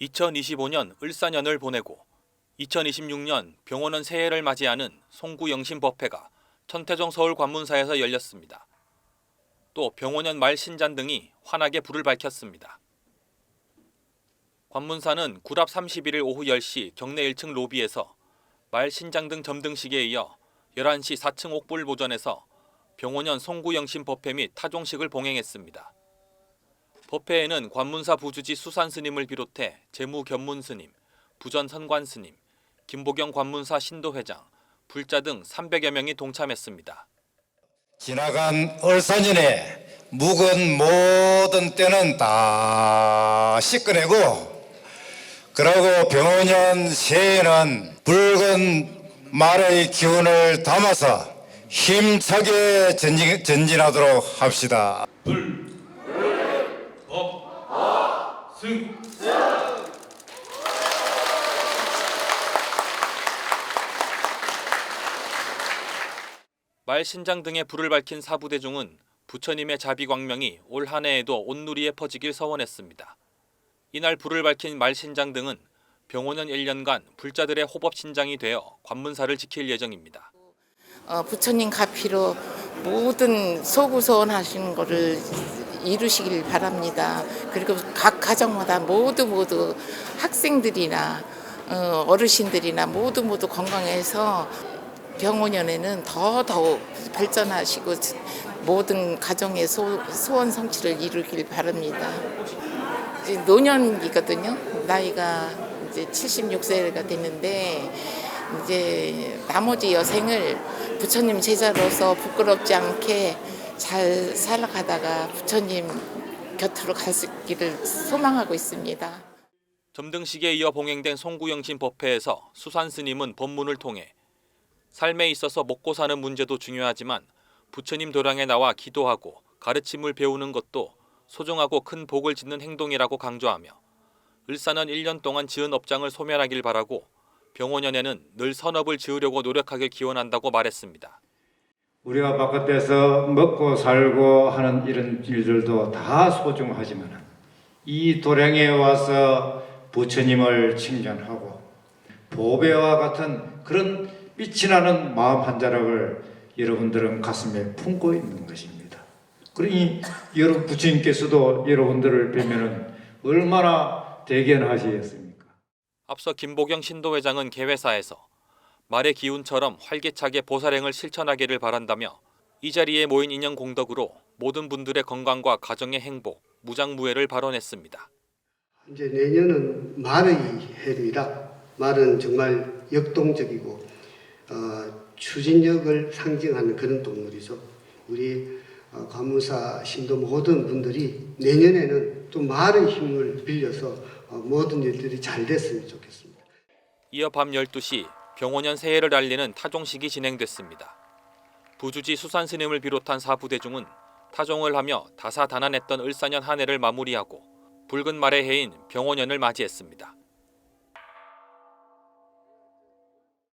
2025년 을사년을 보내고 2026년 병원원 새해를 맞이하는 송구 영신법회가 천태종 서울 관문사에서 열렸습니다. 또 병원년 말 신잔 등이 환하게 불을 밝혔습니다. 관문사는 구랍 31일 오후 10시 경내 1층 로비에서 말 신장 등 점등식에 이어 11시 4층 옥불 보전에서 병원년 송구 영신 법회 및 타종식을 봉행했습니다. 법회에는 관문사 부주지 수산 스님을 비롯해 재무 견문 스님, 부전 선관 스님, 김보경 관문사 신도 회장, 불자 등 300여 명이 동참했습니다. 지나간 얼사년에 묵은 모든 때는 다 씻어내고 그러고 병원년 새해에는 붉은 말의 기운을 담아서 힘차게 전진, 전진하도록 합시다. 말 신장 등의 불을 밝힌 사부대중은 부처님의 자비광명이 올 한해에도 온누리에 퍼지길 서원했습니다. 이날 불을 밝힌 말 신장 등은 병원년 1년간 불자들의 호법 신장이 되어 관문사를 지킬 예정입니다. 어, 부처님 가피로 모든 소구소원 하시는 거를 이루시길 바랍니다. 그리고 각 가정마다 모두 모두 학생들이나 어, 어르신들이나 모두 모두 건강해서 병원연에는 더 더욱 발전하시고 모든 가정의 소, 소원 성취를 이루길 바랍니다. 이제 노년이거든요. 나이가 이제 76세가 됐는데 이제 나머지 여생을 부처님 제자로서 부끄럽지 않게 잘 살아가다가 부처님 곁으로 갈 수 있기를 소망하고 있습니다. 점등식에 이어 봉행된 송구영신 법회에서 수산 스님은 법문을 통해 삶에 있어서 먹고 사는 문제도 중요하지만 부처님 도량에 나와 기도하고 가르침을 배우는 것도 소중하고 큰 복을 짓는 행동이라고 강조하며 을사는 1년 동안 지은 업장을 소멸하길 바라고 병원연에는 늘 선업을 지으려고 노력하길 기원한다고 말했습니다. 우리가 바깥에서 먹고 살고 하는 이런 일들도 다 소중하지만 이 도량에 와서 부처님을 칭찬하고 보배와 같은 그런 빛이 나는 마음 한 자락을 여러분들은 가슴에 품고 있는 것입니다. 그러니 여러분 부처님께서도 여러분들을 뵈면은 얼마나 대견하시겠습니까? 앞서 김보경 신도회장은 개회사에서 말의 기운처럼 활기차게 보살행을 실천하기를 바란다며 이 자리에 모인 인연 공덕으로 모든 분들의 건강과 가정의 행복, 무장무예를 발언했습니다. 이제 내년은 말의 해입니다. 말은 정말 역동적이고 어, 추진력을 상징하는 그런 동물이죠. 우리 어, 관무사 신도 모든 분들이 내년에는 또 말의 힘을 빌려서 어, 모든 일들이 잘 됐으면 좋겠습니다. 이어 밤 12시 병원연 새해를 알리는 타종식이 진행됐습니다. 부주지 수산 스님을 비롯한 사부대중은 타종을 하며 다사다난했던 을사년 한 해를 마무리하고 붉은 말의 해인 병원연을 맞이했습니다.